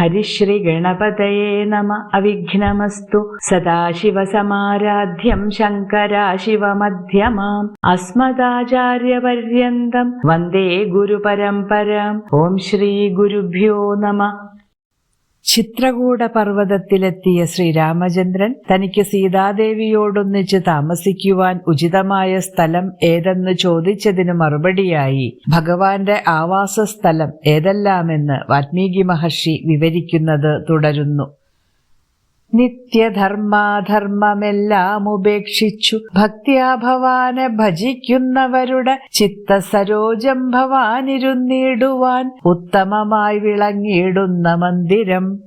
ഹരിശ്രീ ഗണപതയേ നമ അവിഘ്നമസ്തു സദാശിവസമാരാധ്യം ശങ്കരാശിവമധ്യമാം അസ്മദാചാര്യപര്യന്തം വന്ദേ ഗുരുപരമ്പരാം ഓം ശ്രീ ഗുരുഭ്യോ നമ ചിത്രകൂട പർവതത്തിലെത്തിയ ശ്രീരാമചന്ദ്രൻ തനിക്ക് സീതാദേവിയോടൊന്നിച്ച് താമസിക്കുവാൻ ഉചിതമായ സ്ഥലം ഏതെന്ന് ചോദിച്ചതിനു മറുപടിയായി ഭഗവാന്റെ ആവാസ സ്ഥലം ഏതെല്ലാമെന്ന് വാൽമീകി മഹർഷി വിവരിക്കുന്നത് തുടരുന്നു. നിത്യധർമാധർമ്മമെല്ലാം ഉപേക്ഷിച്ചു ഭക്തിയാ ഭവാനെ ഭജിക്കുന്നവരുടെ ചിത്തസരോജം ഭവാനിരുന്നിടുവാൻ ഉത്തമമായി വിളങ്ങിയിടുന്ന മന്ദിരം.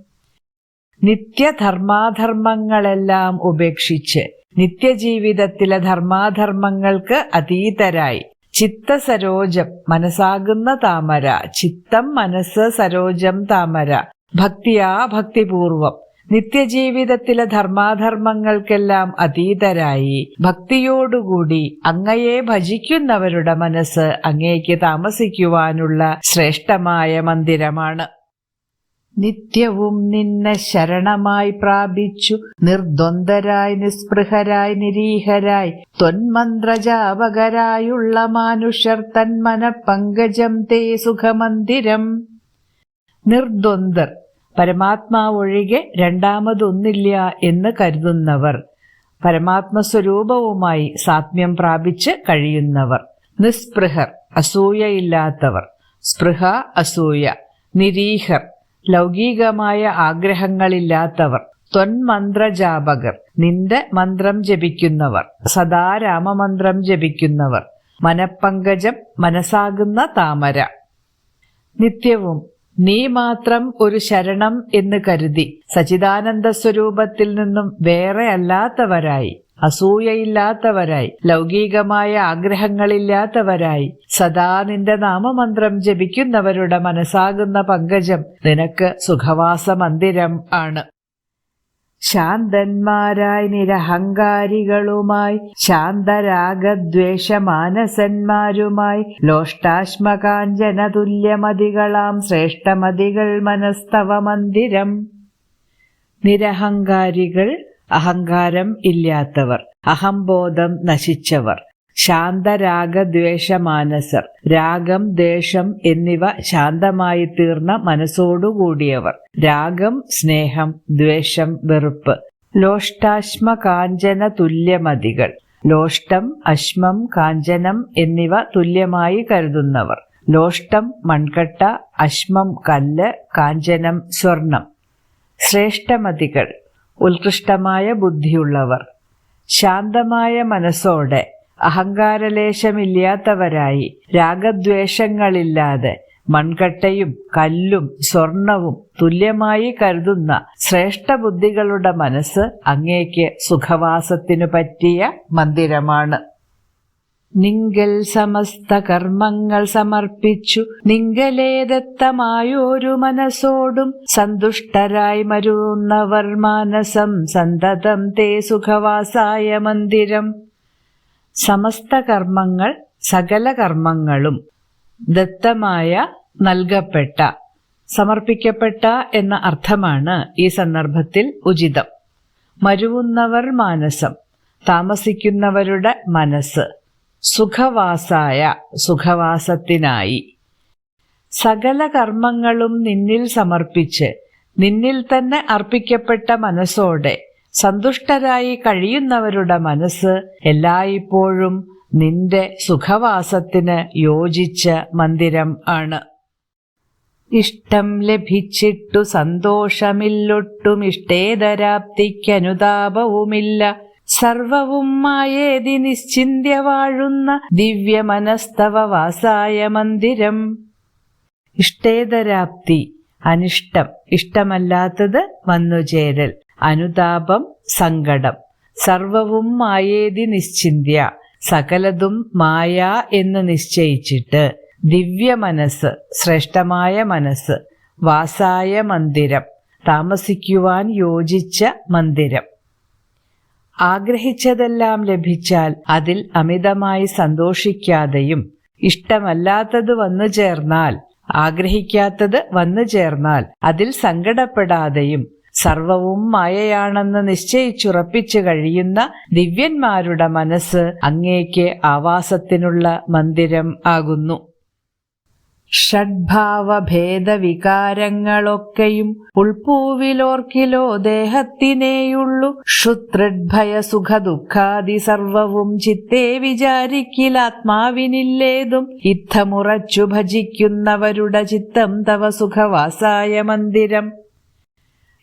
നിത്യധർമാധർമ്മങ്ങളെല്ലാം ഉപേക്ഷിച്ച് നിത്യജീവിതത്തിലെ ധർമാധർമ്മങ്ങൾക്ക് അതീതരായി. ചിത്തസരോജം മനസ്സാകുന്ന താമര ചിത്തം മനസ്സ് സരോജം താമര ഭക്തിയാ ഭക്തിപൂർവം നിത്യജീവിതത്തിലെ ധർമാധർമ്മങ്ങൾക്കെല്ലാം അതീതരായി. ഭക്തിയോടുകൂടി അങ്ങയെ ഭജിക്കുന്നവരുടെ മനസ്സ് അങ്ങേക്ക് താമസിക്കുവാനുള്ള ശ്രേഷ്ഠമായ മന്ദിരമാണ്. നിത്യവും നിന്നെ ശരണമായി പ്രാപിച്ചു നിർദ്വന്ദ്വരായി നിസ്പൃഹരായി നിരീഹരായി ത്വന്മന്ത്രജാപകരായുള്ള മാനുഷർ തന്മന പങ്കജം തേ സുഖമന്ദിരം. നിർദ്വന്ദ്വർ പരമാത്മാവൊഴികെ രണ്ടാമതൊന്നില്ല എന്ന് കരുതുന്നവർ പരമാത്മസ്വരൂപവുമായി സാത്മ്യം പ്രാപിച്ച് കഴിയുന്നവർ നിസ്പൃഹർ അസൂയയില്ലാത്തവർ സ്പൃഹ അസൂയ നിരീഹർ ലൗകികമായ ആഗ്രഹങ്ങളില്ലാത്തവർ ത്വന്മന്ത്രജാപകർ നിന്റെ മന്ത്രം ജപിക്കുന്നവർ സദാ രാമമന്ത്രം ജപിക്കുന്നവർ മനപ്പങ്കജം മനസ്സാകുന്ന താമര. നിത്യവും നീ മാത്രം ഒരു ശരണം എന്ന് കരുതി. സച്ചിദാനന്ദ സ്വരൂപത്തിൽ നിന്നും വേറെ അല്ലാത്തവരായി. അസൂയയില്ലാത്തവരായി. ലൗകികമായ ആഗ്രഹങ്ങളില്ലാത്തവരായി. സദാ നിന്റെ നാമമന്ത്രം ജപിക്കുന്നവരുടെ മനസ്സാകുന്ന പങ്കജം നിനക്ക് സുഖവാസ മന്ദിരം ആണ്. ശാന്തന്മാരായി നിരഹങ്കാരികളുമായി ശാന്തരാഗദ്വേഷമാനസന്മാരുമായി ലോഷ്ടാശ്മകാഞ്ചന തുല്യമതികളാം ശ്രേഷ്ഠമതികൾ മനസ്തവ മന്ദിരം. നിരഹങ്കാരികൾ അഹങ്കാരം ഇല്ലാത്തവർ അഹംബോധം നശിച്ചവർ. ശാന്തരാഗദ്വേഷമാനസർ രാഗം ദ്വേഷം എന്നിവ ശാന്തമായി തീർന്ന മനസ്സോടുകൂടിയവർ. രാഗം സ്നേഹം ദ്വേഷം വെറുപ്പ്. ലോഷ്ടാശ്മ കാഞ്ചന തുല്യമതികൾ. ലോഷ്ടം അശ്മം കാഞ്ചനം എന്നിവ തുല്യമായി കരുതുന്നവർ. ലോഷ്ടം മൺകട്ട അശ്മം കല്ല് കാഞ്ചനം സ്വർണം. ശ്രേഷ്ഠമതികൾ. ഉത്കൃഷ്ടമായ ബുദ്ധിയുള്ളവർ. ശാന്തമായ മനസ്സോടെ അഹങ്കാരലേശമില്ലാത്തവരായി. രാഗദ്വേഷങ്ങളില്ലാതെ മൺകട്ടയും കല്ലും സ്വർണവും തുല്യമായി കരുതുന്ന ശ്രേഷ്ഠ ബുദ്ധികളുടെ മനസ്സ് അങ്ങേക്ക് സുഖവാസത്തിനു പറ്റിയ മന്ദിരമാണ്. നിങ്കൽ സമസ്ത കർമ്മങ്ങൾ സമർപ്പിച്ചു. നിങ്കലേദത്തമായൊരു മനസ്സോടും സന്തുഷ്ടരായി മരുന്നവർ മാനസം സന്തതം തേ സുഖവാസായ മന്ദിരം. സമസ്ത കർമ്മങ്ങൾ സകല കർമ്മങ്ങളും ദത്തമായ നൽകപ്പെട്ട സമർപ്പിക്കപ്പെട്ട എന്ന അർത്ഥമാണ് ഈ സന്ദർഭത്തിൽ ഉചിതം. മരുവുന്നവർ മാനസം താമസിക്കുന്നവരുടെ മനസ്സ് സുഖവാസായ സുഖവാസത്തിനായി. സകല കർമ്മങ്ങളും നിന്നിൽ സമർപ്പിച്ച് നിന്നിൽ തന്നെ അർപ്പിക്കപ്പെട്ട മനസ്സോടെ സന്തുഷ്ടരായി കഴിയുന്നവരുടെ മനസ്സ് എല്ലായ്പ്പോഴും നിന്റെ സുഖവാസത്തിന് യോജിച്ച മന്ദിരം ആണ്. ഇഷ്ടം ലഭിച്ചിട്ടു സന്തോഷമില്ലൊട്ടും ഇഷ്ടേതരാപ്തിക്കനുതാപവുമില്ല. സർവവും മായേതി നിശ്ചിന്യ വാഴുന്ന ദിവ്യ മനസ്തവ വാസായ മന്ദിരം. ഇഷ്ടേതരാപ്തി അനിഷ്ടം ഇഷ്ടമല്ലാത്തത് വന്നുചേരൽ അനുതാപം സങ്കടം. സർവവും മായേതി നിശ്ചിന്യ സകലതും മായ എന്ന് നിശ്ചയിച്ചിട്ട് ദിവ്യ മനസ്സ് ശ്രേഷ്ഠമായ മനസ്സ് വാസായ മന്ദിരം താമസിക്കുവാൻ യോജിച്ച മന്ദിരം. ആഗ്രഹിച്ചതെല്ലാം ലഭിച്ചാൽ അതിൽ അമിതമായി സന്തോഷിക്കാതെയും ഇഷ്ടമല്ലാത്തത് വന്നു ചേർന്നാൽ ആഗ്രഹിക്കാത്തത് വന്നു ചേർന്നാൽ അതിൽ സങ്കടപ്പെടാതെയും സർവവും മായയാണെന്ന് നിശ്ചയിച്ചുറപ്പിച്ചു കഴിയുന്ന ദിവ്യന്മാരുടെ മനസ്സ് അങ്ങേക്ക് ആവാസത്തിനുള്ള മന്ദിരം ആകുന്നു. ഷഡ്ഭാവഭേദവികാരങ്ങളൊക്കെയും ഉൾപൂവിലോർക്കിലോ ദേഹത്തിനേയുള്ളു. ക്ഷുത്രിഡ്ഭയ സുഖ ദുഃഖാദി സർവവും ചിത്തേ വിചാരിക്കിലാത്മാവിനില്ലേതും ഇത്തമുറച്ചു ഭജിക്കുന്നവരുടെ ചിത്തം തവ സുഖവാസായ മന്ദിരം.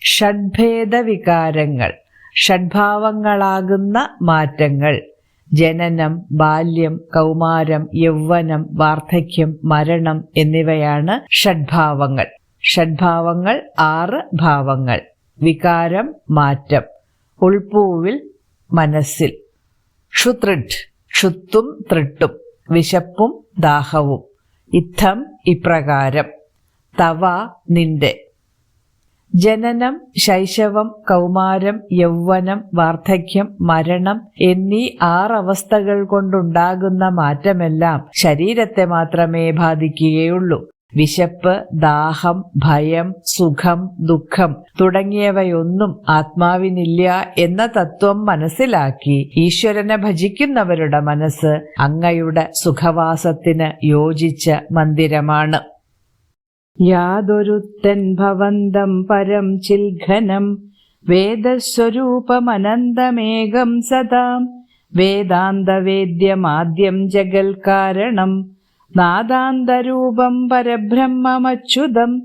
ഷഡ്ഭേദവികാരങ്ങൾ ഷഡ്ഭാവങ്ങളാകുന്ന മാറ്റങ്ങൾ. ജനനം ബാല്യം കൗമാരം യൗവനം വാർദ്ധക്യം മരണം എന്നിവയാണ് ഷഡ്ഭാവങ്ങൾ. ഷഡ്ഭാവങ്ങൾ ആറ് ഭാവങ്ങൾ. വികാരം മാറ്റം. ഉൾപൂവിൽ മനസ്സിൽ. ക്ഷുതൃഡ് ക്ഷുത്തും തൃട്ടും വിശപ്പും ദാഹവും. ഇത്തം ഇപ്രകാരം. തവ നിന്റെ. ജനനം ശൈശവം കൗമാരം യൗവനം വാർദ്ധക്യം മരണം എന്നീ ആറവസ്ഥകൾ കൊണ്ടുണ്ടാകുന്ന മാറ്റമെല്ലാം ശരീരത്തെ മാത്രമേ ബാധിക്കുകയുള്ളൂ. വിശപ്പ് ദാഹം ഭയം സുഖം ദുഃഖം തുടങ്ങിയവയൊന്നും ആത്മാവിനില്ല എന്ന തത്വം മനസ്സിലാക്കി ഈശ്വരനെ ഭജിക്കുന്നവരുടെ മനസ്സ് അങ്ങയുടെ സുഖവാസത്തിന് യോജിച്ച മന്ദിരമാണ്. യാതൊരുത്തൻ ഭവന്തം പരം ചിൽഘനം വേദസ്വരൂപമനന്തമേകം സദാം. വേദാന്തവേദ്യമാദ്യം ജഗൽ കാരണം. നാദാന്തരൂപം പരബ്രഹ്മമച്യുതം.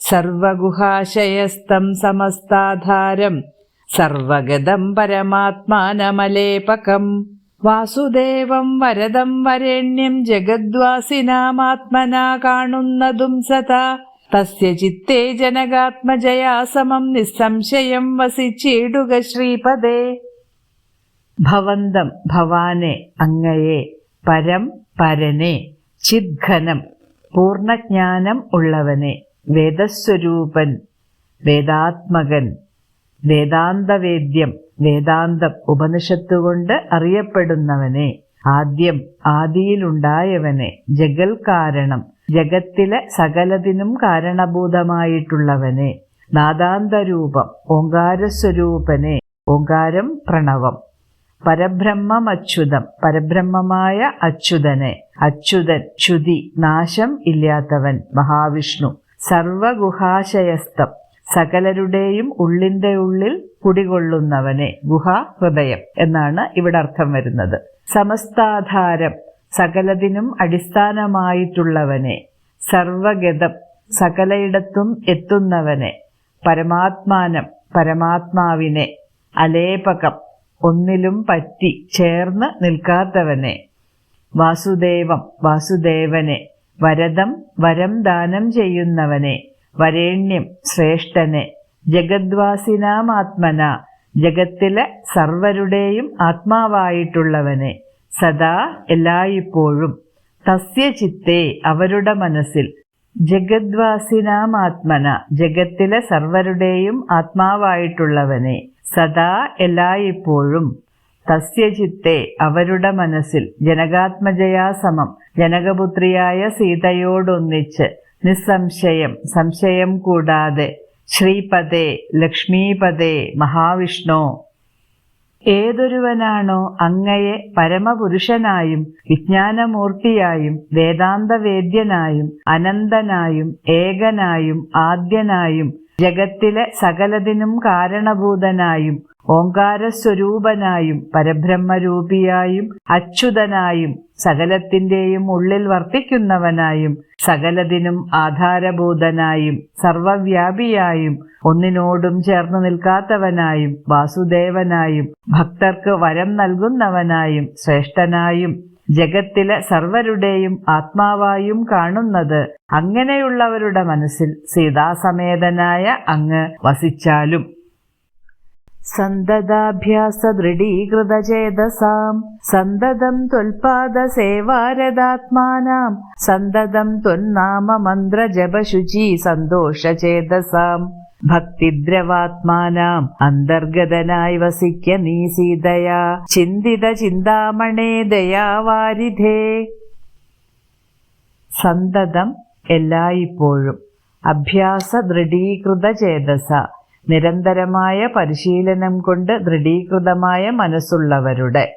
സർവഗുഹാശയസ്തം സമസ്താധാരം. സർവഗതം പരമാത്മാനമലേപകം. വാസുദേവം വരദം വരേണ്യം ജഗദ്വാസിനാമാത്മനാ കാണുന്നതും സദാ. തസ്യ ചിത്തേ ജനകാത്മജയാസമം നിസ്സംശയം വസിച്ചിടുക ശ്രീപദേ. ഭവന്തം ഭവാനെ അങ്ങയെ പരം പരനെ ചിദ്ഘനം പൂർണജ്ഞാനം ഉള്ളവനെ വേദസ്വരൂപൻ വേദാത്മകൻ വേദാന്തവേദ്യം വേദാന്തം ഉപനിഷത്തുകൊണ്ട് അറിയപ്പെടുന്നവനെ ആദ്യം ആദിയിലുണ്ടായവനെ ജഗൽ കാരണം ജഗത്തിലെ സകലതിനും കാരണഭൂതമായിട്ടുള്ളവനെ നാദാന്തരൂപം ഓങ്കാരസ്വരൂപനെ ഓങ്കാരം പ്രണവം പരബ്രഹ്മം അച്യുതം പരബ്രഹ്മമായ അച്യുതനെ അച്യുതൻ ച്യുതി നാശം ഇല്ലാത്തവൻ മഹാവിഷ്ണു സർവഗുഹാശയസ്തം സകലരുടെയും ഉള്ളിന്റെ ഉള്ളിൽ കുടികൊള്ളുന്നവനെ ഗുഹ ഹൃദയം എന്നാണ് ഇവിടെ അർത്ഥം വരുന്നത്. സമസ്താധാരം സകലതിനും അടിസ്ഥാനമായിട്ടുള്ളവനെ സർവഗതം സകലയിടത്തും എത്തുന്നവനെ പരമാത്മാനം പരമാത്മാവിനെ അലേപകം ഒന്നിലും പറ്റി ചേർന്ന് നിൽക്കാത്തവനെ വാസുദേവം വാസുദേവനെ വരദം വരം ദാനം ചെയ്യുന്നവനെ വരേണ്യം ശ്രേഷ്ഠനെ. ജഗദ്വാസിനാമാത്മന. ജഗത്തിലെ സർവരുടെയും ആത്മാവായിട്ടുള്ളവനെ സദാ എല്ലായ്പ്പോഴും. തസ്യ ചിത്തെ അവരുടെ മനസ്സിൽ. ജഗദ്വാസിനാമാത്മന. ജഗത്തിലെ സർവരുടെയും ആത്മാവായിട്ടുള്ളവനെ സദാ എല്ലായ്പ്പോഴും. തസ്യ ചിത്തെ അവരുടെ മനസ്സിൽ. ജനകാത്മജയാസമം. ജനകപുത്രിയായ സീതയോടൊന്നിച്ച് നിസ്സംശയം സംശയം കൂടാതെ ശ്രീപദേ ലക്ഷ്മീപദേ മഹാവിഷ്ണു. ഏതൊരുവനാണോ അങ്ങയെ പരമപുരുഷനായും വിജ്ഞാനമൂർത്തിയായും വേദാന്തവേദ്യനായും അനന്തനായും ഏകനായും ആദ്യനായും ജഗത്തിലെ സകലതിനും കാരണഭൂതനായും ഓങ്കാരസ്വരൂപനായും പരബ്രഹ്മരൂപിയായും അച്യുതനായും സകലത്തിന്റെയും ഉള്ളിൽ വർത്തിക്കുന്നവനായും സകലതിനും ആധാരഭൂതനായും സർവവ്യാപിയായും ഒന്നിനോടും ചേർന്ന് നിൽക്കാത്തവനായും വാസുദേവനായും ഭക്തർക്ക് വരം നൽകുന്നവനായും ശ്രേഷ്ഠനായും ജഗത്തിലെ സർവരുടെയും ആത്മാവായും കാണുന്നത് അങ്ങനെയുള്ളവരുടെ മനസ്സിൽ സീതാസമേതനായ അങ്ങ് വസിച്ചാലും. സന്തതാഭ്യാസദൃഢീകൃതചേതസാം സന്തതം ത്വൽപാദസേവാരദാത്മാനാം സന്തതം ത്വന്നാമ സന്തോഷ സന്തോഷചേതസാം ഭക്തിദ്രവാത്മാനാം അന്തർഗതനായി വസിക്ക നീ സീതയാ. ചിന്തിത ചിന്താമണേ ദയാവാരിധേ. സന്തതം എല്ലായ്പ്പോഴും. അഭ്യാസ ദൃഢീകൃത ചേതസ. നിരന്തരമായ പരിശീലനം കൊണ്ട് ദൃഢീകൃതമായ മനസ്സുള്ളവരുടെ.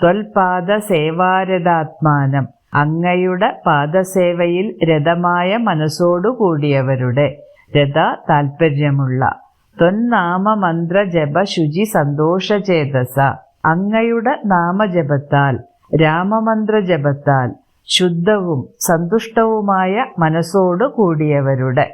ത്വൽപാദ സേവാരതാത്മാനം. അങ്ങയുടെ പാദസേവയിൽ രഥമായ മനസ്സോടുകൂടിയവരുടെ. രഥ താൽപ്പര്യമുള്ള. ത്വന്നാമമന്ത്ര ജപ ശുചി സന്തോഷചേതസ. അങ്ങയുടെ നാമജപത്താൽ രാമമന്ത്ര ജപത്താൽ ശുദ്ധവും സന്തുഷ്ടവുമായ മനസ്സോടു കൂടിയവരുടെ.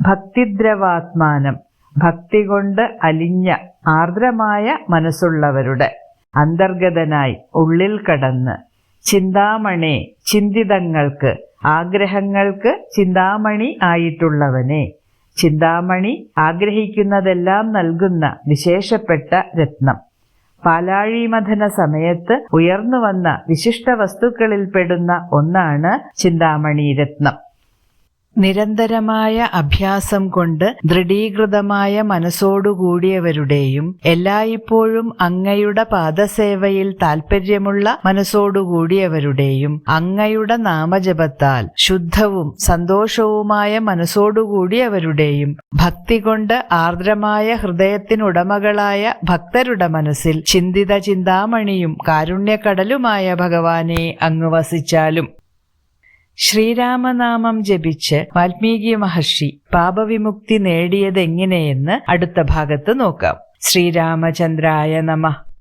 ഭക്തിദ്രവാത്മാനം ഭക്തി കൊണ്ട് അലിഞ്ഞ ആർദ്രമായ മനസ്സുള്ളവരുടെ. അന്തർഗതനായി ഉള്ളിൽ കടന്ന് ചിന്താമണി ചിന്തിതങ്ങൾക്ക് ആഗ്രഹങ്ങൾക്ക് ചിന്താമണി ആയിട്ടുള്ളവനെ. ചിന്താമണി ആഗ്രഹിക്കുന്നതെല്ലാം നൽകുന്ന വിശേഷപ്പെട്ട രത്നം. പാലാഴിമഥന സമയത്ത് ഉയർന്നു വന്ന വിശിഷ്ട വസ്തുക്കളിൽപ്പെടുന്ന ഒന്നാണ് ചിന്താമണി രത്നം. നിരന്തരമായ അഭ്യാസം കൊണ്ട് ദൃഢീകൃതമായ മനസ്സോടുകൂടിയവരുടെയും എല്ലായ്പ്പോഴും അങ്ങയുടെ പാദസേവയിൽ താൽപ്പര്യമുള്ള മനസ്സോടുകൂടിയവരുടെയും അങ്ങയുടെ നാമജപത്താൽ ശുദ്ധവും സന്തോഷവുമായ മനസ്സോടുകൂടിയവരുടെയും ഭക്തി കൊണ്ട് ആർദ്രമായ ഹൃദയത്തിനുടമകളായ ഭക്തരുടെ മനസ്സിൽ ചിന്തിത ചിന്താമണിയും കാരുണ്യക്കടലുമായ ഭഗവാനെ അങ്ങ് വസിച്ചാലും ശ്രീരാമനാമം ജപിച്ച് വാൽമീകി മഹർഷി പാപവിമുക്തി നേടിയതെങ്ങനെയെന്ന് അടുത്ത ഭാഗത്ത് നോക്കാം. ശ്രീരാമചന്ദ്രായ നമഃ.